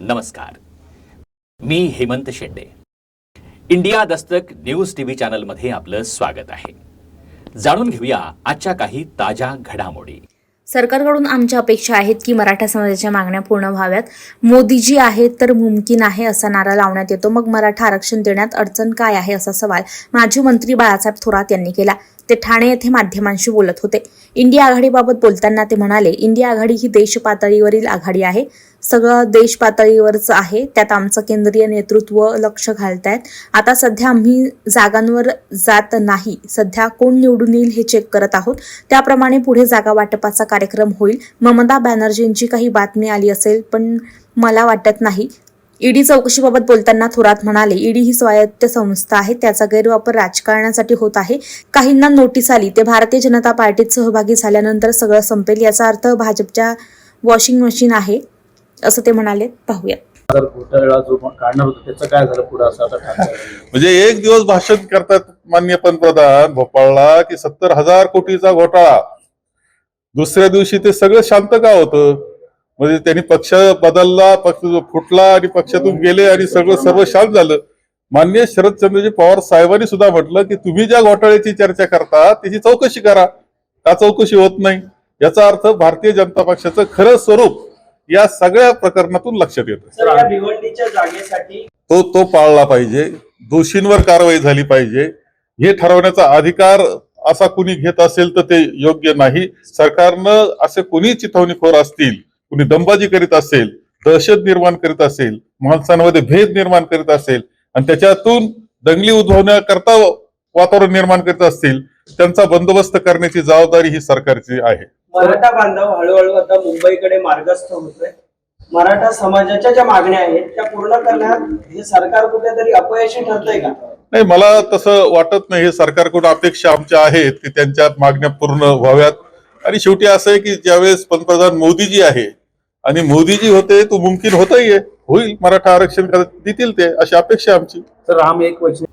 नमस्कार. मी Hemant Shende. India Dastak news TV चॅनलमध्ये आपलं स्वागत आहे. जाणून घेऊया आजच्या काही ताज्या घडामोडी. सरकारकडून आमच्या अपेक्षा आहेत की मराठा समाजाच्या मागण्या पूर्ण व्हाव्यात. मोदीजी आहेत तर मुमकिन आहे असा नारा लावण्यात येतो. मग मराठा आरक्षण देण्यात अडचण काय आहे असा सवाल माजी मंत्री बाळासाहेब थोरात यांनी केला. ते ठाणे येथे माध्यमांशी बोलत होते. इंडिया आघाडीबाबत बोलताना ते म्हणाले इंडिया आघाडी ही देश पातळीवरील आघाडी आहे. सगळं देश पातळीवरचं आहे. त्यात आमचं केंद्रीय नेतृत्व लक्ष घालत आहेत आता सध्या आम्ही जागांवर जात नाही. सध्या कोण निवडून येईल हे चेक करत आहोत. त्याप्रमाणे पुढे जागा वाटपाचा कार्यक्रम होईल. ममता बॅनर्जींची काही बातमी आली असेल पण मला वाटत नाही. ईडी चौकशीबाबत बोलताना थोरात म्हणाले ईडी ही स्वायत्त संस्था आहे. त्याचा गैरवापर राजकारणासाठी होत आहे. काहींना नोटीस आली. ते भारतीय जनता पार्टीत सहभागी झाल्यानंतर सगळं संपेल याचा अर्थ भाजपच्या वॉशिंग मशीन आहे. असं ते म्हणाले पाहूया. जर घोटाळा जो काढणार होता त्याचं काय झालं पुढे असं आता ठाकरे म्हणजे एक दिवस भाषण करतात मान्य पंतप्रधान भोपाळला की सत्तर हजार कोटीचा घोटाळा. दुसऱ्या दिवशी ते सगळं शांत का होतं? म्हणजे त्यांनी पक्ष बदलला पक्ष फुटला आणि पक्षातून गेले आणि सगळं सर्व शांत झालं. मान्य शरदचंद्रजी पवार साहेबांनी सुद्धा म्हटलं की तुम्ही ज्या घोटाळ्याची चर्चा करता त्याची चौकशी करा. का चौकशी होत नाही? याचा अर्थ भारतीय जनता पक्षाचं खरं स्वरूप या सगळ्या प्रकरणातून लक्षात येतं जागेसाठी तो तो पाळला पाहिजे दोषींवर कारवाई झाली पाहिजे हे ठरवण्याचा अधिकार असा कुणी घेत असेल तर ते योग्य नाही. सरकारनं असे कुणी चिथावणीखोर असतील कुणी दंबाजी करीत असेल दहशत निर्माण करीत असेल माणसांमध्ये भेद निर्माण करीत असेल आणि त्याच्यातून दंगली उद्भवण्याकरता वातावरण निर्माण करीत असतील त्यांचा बंदोबस्त करण्याची जबाबदारी ही सरकारची आहे. मराठा बांधव हळूहळू आता मुंबईकडे मार्गस्थ होतोय. मराठा समाजाच्या ज्या मागण्या आहेत त्या पूर्ण करण्यात हे सरकार कुठेतरी अपयशी ठरतंय का? नाही मला तसं वाटत नाही. हे सरकारकडून अपेक्षा आमच्या आहेत की त्यांच्या मागण्या पूर्ण व्हाव्यात. आणि शेवटी असं आहे की ज्यावेळेस पंतप्रधान मोदीजी आहे आणि मोदीजी होते तो मुमकिन होतही आहे. होईल मराठा आरक्षण करत देतील ते अशी अपेक्षा आमची. तर राम एक वचने